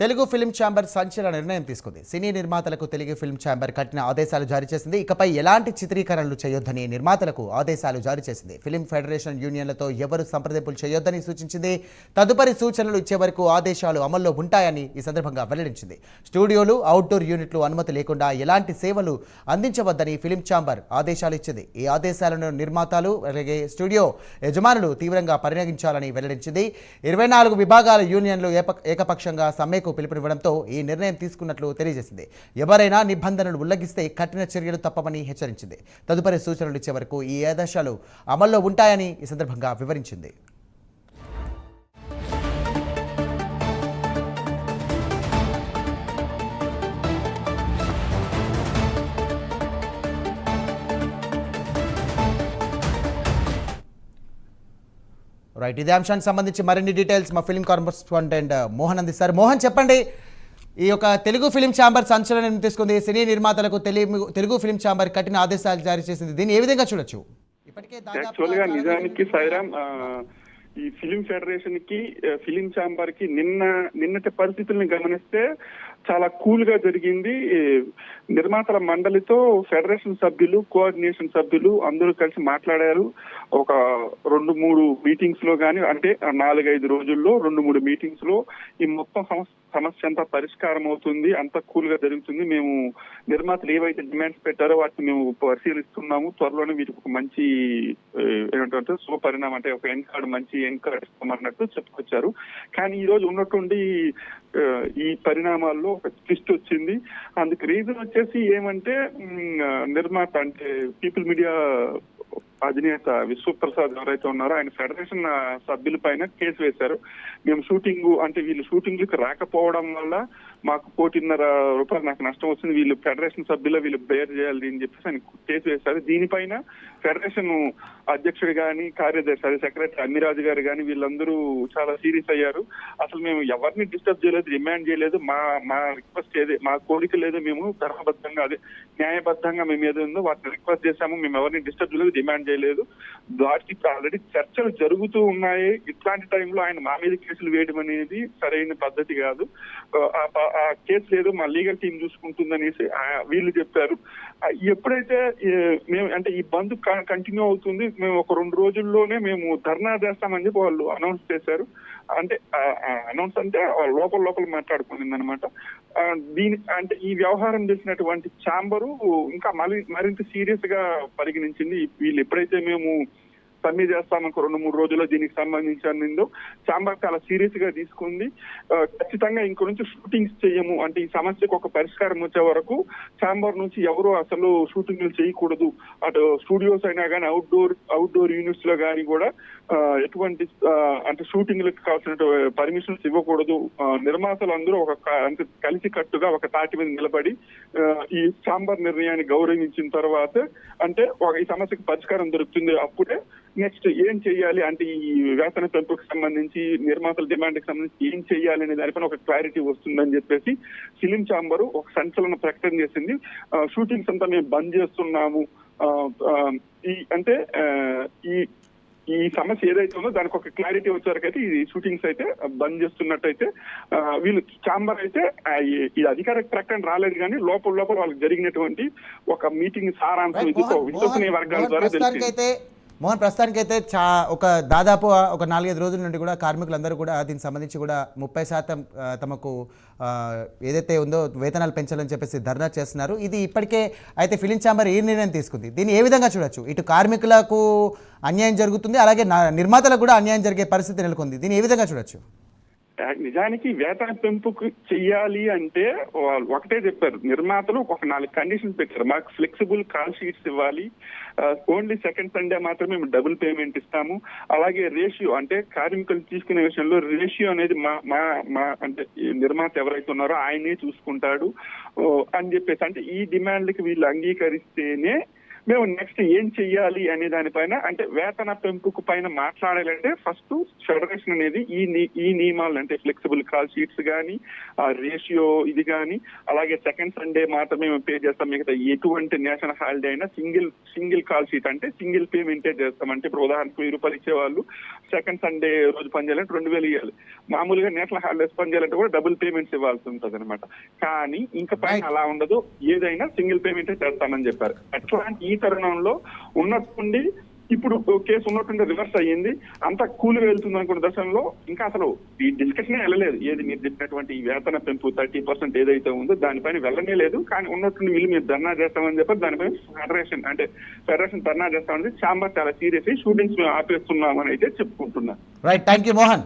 Telugu film chamber సంచలన నిర్ణయం తీసుకుంది. సినీ నిర్మాతలకు తెలుగు ఫిల్మ్ ఛాంబర్ కఠిన ఆదేశాలు జారీ చేసింది. ఇకపై ఎలాంటి చిత్రీకరణలు చేయొద్దని నిర్మాతలకు ఆదేశాలు జారీ చేసింది. ఫిల్మ్ ఫెడరేషన్ యూనియన్లతో ఎవరు సంప్రదింపులు చేయొద్దని సూచించింది. తదుపరి సూచనలు ఇచ్చే వరకు ఆదేశాలు అమల్లో ఉంటాయని ఈ సందర్భంగా వెల్లడించింది. స్టూడియోలు అవుట్డోర్ యూనిట్లు అనుమతి లేకుండా ఎలాంటి సేవలు అందించవద్దని ఫిల్మ్ ఛాంబర్ ఆదేశాలు ఇచ్చింది. ఈ ఆదేశాలను నిర్మాతలు అలాగే స్టూడియో యజమానులు తీవ్రంగా పరిగణించాలని వెల్లడించింది. ఇరవై నాలుగు విభాగాల యూనియన్లు ఏప- ఏకపక్షంగా సమ్మెకు పిలుపునివ్వడంతో ఈ నిర్ణయం తీసుకున్నట్లు తెలియజేసింది. ఎవరైనా నిబంధనలు ఉల్లంఘిస్తే కఠిన చర్యలు తప్పమని హెచ్చరించింది. తదుపరి సూచనలు ఇచ్చే వరకు ఈ ఆదేశాలు అమల్లో ఉంటాయని ఈ సందర్భంగా వివరించింది. రైట్ ఇదే అంశానికి సంబంధించి మరిన్ని డీటెయిల్స్ మా ఫిల్మ్ కారెస్పాండెంట్ uh, మోహన్ అందిస్తారు మోహన్ చెప్పండి. ఈ యొక్క తెలుగు ఫిలిం ఛాంబర్ సంచలనం తీసుకుంది. సినీ నిర్మాతలకు తెలుగు తెలుగు ఫిలిం ఛాంబర్ కఠిన ఆదేశాలు జారీ చేసింది. దీన్ని ఏ విధంగా చూడొచ్చు? ఇప్పటికే నిజానికి సైరామ్ ఈ ఫిలిం ఫెడరేషన్కి ఫిలిం ఛాంబర్కి నిన్న నిన్నటి పరిస్థితుల్ని గమనిస్తే చాలా కూల్గా జరిగింది. ఈ నిర్మాతల మండలితో ఫెడరేషన్ సభ్యులు కోఆర్డినేషన్ సభ్యులు అందరూ కలిసి మాట్లాడారు. ఒక రెండు మూడు మీటింగ్స్లో గానీ అంటే నాలుగైదు రోజుల్లో రెండు మూడు మీటింగ్స్లో ఈ మొత్తం సంస్థ సమస్య అంతా పరిష్కారం అవుతుంది అంత కూల్గా జరుగుతుంది. మేము నిర్మాతలు ఏవైతే డిమాండ్స్ పెట్టారో వాటిని మేము పరిశీలిస్తున్నాము. త్వరలోనే వీటికి ఒక మంచి ఏంటంటే శుభపరిణామం అంటే ఒక ఎన్ కార్డు మంచి ఎన్ కార్డు ఇస్తామన్నట్టు చెప్పుకొచ్చారు. కానీ ఈ రోజు ఉన్నటువంటి ఈ పరిణామాల్లో ఒక ట్విస్ట్ వచ్చింది. అందుకు రీజన్ వచ్చేసి ఏమంటే నిర్మాత అంటే పీపుల్ మీడియా అధినేత విశ్వప్రసాద్ ఎవరైతే ఉన్నారో ఆయన ఫెడరేషన్ సభ్యుల పైన కేసు వేశారు. మేము షూటింగ్ అంటే వీళ్ళు షూటింగ్లకు రాకపోవడం వల్ల మాకు కోటిన్నర రూపాయలు నాకు నష్టం వస్తుంది వీళ్ళు ఫెడరేషన్ సభ్యులు వీళ్ళు బేర్ చేయాలి అని చెప్పేసి ఆయన కేసు వేశారు. దీనిపైన ఫెడరేషన్ అధ్యక్షుడు కానీ కార్యదర్శి అదే సెక్రటరీ అమ్మిరాజు గారు కానీ వీళ్ళందరూ చాలా సీరియస్ అయ్యారు. అసలు మేము ఎవరిని డిస్టర్బ్ చేయలేదు డిమాండ్ చేయలేదు. మా మా రిక్వెస్ట్ ఏదే మా కోరిక లేదు మేము ధర్మబద్ధంగా అదే న్యాయబద్ధంగా మేము ఏదో ఉందో వాటిని రిక్వెస్ట్ చేశాము. మేము ఎవరిని డిస్టర్బ్ చేయలేదు డిమాండ్ చేయలేదు. వాటికి ఆల్రెడీ చర్చలు జరుగుతూ ఉన్నాయి. ఇట్లాంటి టైంలో ఆయన మా మీద కేసులు వేయడం అనేది సరైన పద్ధతి కాదు. ఆ ప- కేసు లేదు మా లీగల్ టీం చూసుకుంటుందనేసి వీళ్ళు చెప్పారు. ఎప్పుడైతే మేము అంటే ఈ బంద్ కంటిన్యూ అవుతుంది మేము ఒక రెండు రోజుల్లోనే మేము ధర్నా చేస్తామని చెప్పి వాళ్ళు అనౌన్స్ చేశారు. అంటే అనౌన్స్ అంటే లోపల లోపల మాట్లాడుకునింది అనమాట దీని అంటే ఈ వ్యవహారం చేసినటువంటి ఛాంబరు ఇంకా మరి మరింత సీరియస్గా పరిగణించింది. వీళ్ళు ఎప్పుడైతే మేము సమ్మె చేస్తామనుకో రెండు మూడు రోజుల్లో దీనికి సంబంధించిందో చాంబర్ చాలా సీరియస్గా తీసుకుంది ఖచ్చితంగా ఇంక నుంచి షూటింగ్స్ చేయము. అంటే ఈ సమస్యకు ఒక పరిష్కారం వచ్చే వరకు చాంబర్ నుంచి ఎవరు అసలు షూటింగ్లు చేయకూడదు. అటు స్టూడియోస్ అయినా కానీ అవుట్డోర్ అవుట్డోర్ యూనిట్స్లో కానీ కూడా ఎటువంటి అంటే షూటింగ్లకు కావాల్సిన పర్మిషన్స్ ఇవ్వకూడదు. నిర్మాతలు అందరూ ఒక అంటే కలిసి కట్టుగా ఒక తాటి మీద నిలబడి ఈ సాంబార్ నిర్ణయాన్ని గౌరవించిన తర్వాత అంటే ఒక ఈ సమస్యకు పరిష్కారం దొరుకుతుంది. అప్పుడే నెక్స్ట్ ఏం చేయాలి అంటే ఈ వేతన పెంపుకు సంబంధించి నిర్మాతల డిమాండ్కి సంబంధించి ఏం చేయాలి అనే దానిపైన ఒక క్లారిటీ వస్తుందని చెప్పేసి ఫిలిం ఛాంబర్ ఒక సంచలన ప్రకటన చేసింది. షూటింగ్స్ అంతా మేము బంద్ చేస్తున్నాము. ఈ అంటే ఈ ఈ సమస్య ఏదైతే ఉందో దానికి ఒక క్లారిటీ వచ్చేవరకైతే ఈ షూటింగ్స్ అయితే బంద్ చేస్తున్నట్టయితే వీళ్ళు చాంబర్ అయితే ఈ- అధికారిక ప్రకటన రాలేదు కానీ లోపల లోపల వాళ్ళకి జరిగినటువంటి ఒక మీటింగ్ సారాంశం విశ్వసనీయ వర్గాల ద్వారా తెలిసింది. మోహన్ ప్రస్తుతానికైతే చా ఒక దాదాపు ఒక నాలుగైదు రోజుల నుండి కూడా కార్మికులందరూ కూడా దీనికి సంబంధించి కూడా ముప్పై శాతం తమకు ఏదైతే ఉందో వేతనాలు పెంచాలని చెప్పేసి ధర్నా చేస్తున్నారు. ఇది ఇప్పటికే అయితే ఫిలిం ఛాంబర్ ఏ నిర్ణయం తీసుకుంది. దీన్ని ఏ విధంగా చూడొచ్చు? ఇటు కార్మికులకు అన్యాయం జరుగుతుంది అలాగే నా- నిర్మాతలకు కూడా అన్యాయం జరిగే పరిస్థితి నెలకొంది. దీన్ని ఏ విధంగా చూడొచ్చు? నిజానికి వేతన పెంపుకు చెయ్యాలి అంటే వాళ్ళు ఒకటే చెప్పారు. నిర్మాతలు ఒక నాలుగు కండిషన్స్ పెట్టారు. మాకు ఫ్లెక్సిబుల్ కాల్ షీట్స్ ఇవ్వాలి. ఓన్లీ సెకండ్ సండే మాత్రమే మేము డబుల్ పేమెంట్ ఇస్తాము. అలాగే రేషియో అంటే కార్మికులు తీసుకునే విషయంలో రేషియో అనేది మా మా మా అంటే నిర్మాత ఎవరైతే ఉన్నారో ఆయనే చూసుకుంటాడు. అని చెప్పేసి అంటే ఈ డిమాండ్లకి వీళ్ళు అంగీకరిస్తేనే మేము నెక్స్ట్ ఏం చెయ్యాలి అనే దానిపైన అంటే వేతన పెంపుకు పైన మాట్లాడాలంటే ఫస్ట్ ఫెడరేషన్ అనేది ఈ ఈ నియమాలు అంటే ఫ్లెక్సిబుల్ కాల్ షీట్స్ కానీ ఆ రేషియో ఇది కానీ అలాగే సెకండ్ సండే మాత్రమే మేము పే చేస్తాం. మిగతా ఎటువంటి నేషనల్ హాలిడే అయినా సింగిల్ సింగిల్ కాల్ షీట్ అంటే సింగిల్ పేమెంటే చేస్తాం. అంటే ఇప్పుడు ఉదాహరణకు వెయ్యి రూపాయలు ఇచ్చేవాళ్ళు సెకండ్ సండే రోజు పని చేయాలంటే రెండు వేలు ఇవ్వాలి మామూలుగా నేషనల్ హాలిడేస్ పని చేయాలంటే కూడా డబుల్ పేమెంట్స్ ఇవ్వాల్సి ఉంటుంది అనమాట కానీ ఇంకా పైన. అలా ఉండదు. ఏదైనా సింగిల్ పేమెంటే చేస్తామని చెప్పారు. అట్లాంటి ఈ తరుణంలో ఉన్నట్టుండి ఇప్పుడు కేసు ఉన్నట్టుండి రివర్స్ అయ్యింది. అంత కూలి వెళ్తుంది అనుకున్న దశలో ఇంకా అసలు ఈ డిస్కషన్ వెళ్ళలేదు. ఏది మీరు చెప్పినటువంటి వేతన పెంపు థర్టీ పర్సెంట్ ఏదైతే ఉందో దానిపైన వెళ్ళనే లేదు. కానీ ఉన్నట్టుండి వీళ్ళు మీరు ధర్నా చేస్తామని చెప్పి దానిపైన ఫెడరేషన్ అంటే ఫెడరేషన్ ధర్నా చేస్తామని ఛాంబర్ చాలా సీరియస్ షూటింగ్స్ మేము ఆపేస్తున్నామని అయితే చెప్పుకుంటున్నారు రైట్ థ్యాంక్ యూ మోహన్